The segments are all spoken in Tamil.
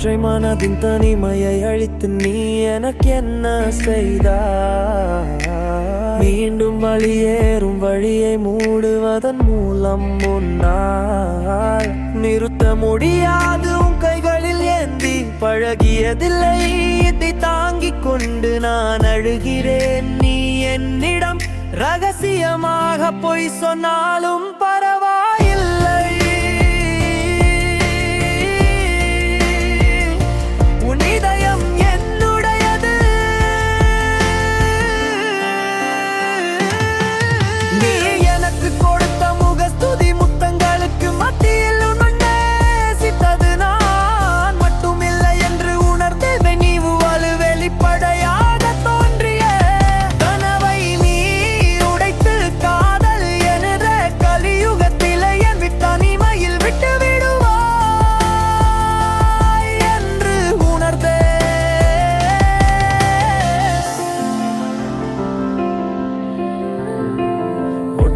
ஒற்றை மனதின் தனிமையை அழித்து நீ எனக்கு என்ன செய்தா? மீண்டும் வழியேறும் வழியை மூடுவதன் மூலம் முன்னால் நிறுத்த முடியாது. உன் கைகளில் ஏந்தி பழகியதில்லை. இதை தாங்கிக் கொண்டு நான் அழுகிறேன். நீ என்னிடம் ரகசியமாக பொய் சொன்னாலும் பல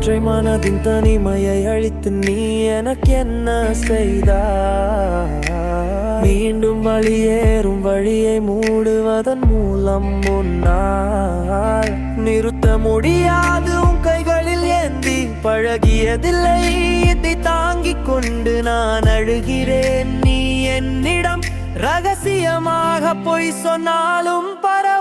ஒற்றை மனதின் தனிமையை அழித்து நீ எனக்கு என்ன செய்தா? மீண்டும் வழியேறும் வழியை மூடுவதன் மூலம் முன்னால் நிறுத்த முடியாது. உன் கைகளில் ஏந்தி பழகியதில்லை. இதை தாங்கிக் கொண்டு நான் அழுகிறேன். நீ என்னிடம் ரகசியமாக பொய் சொன்னாலும் பர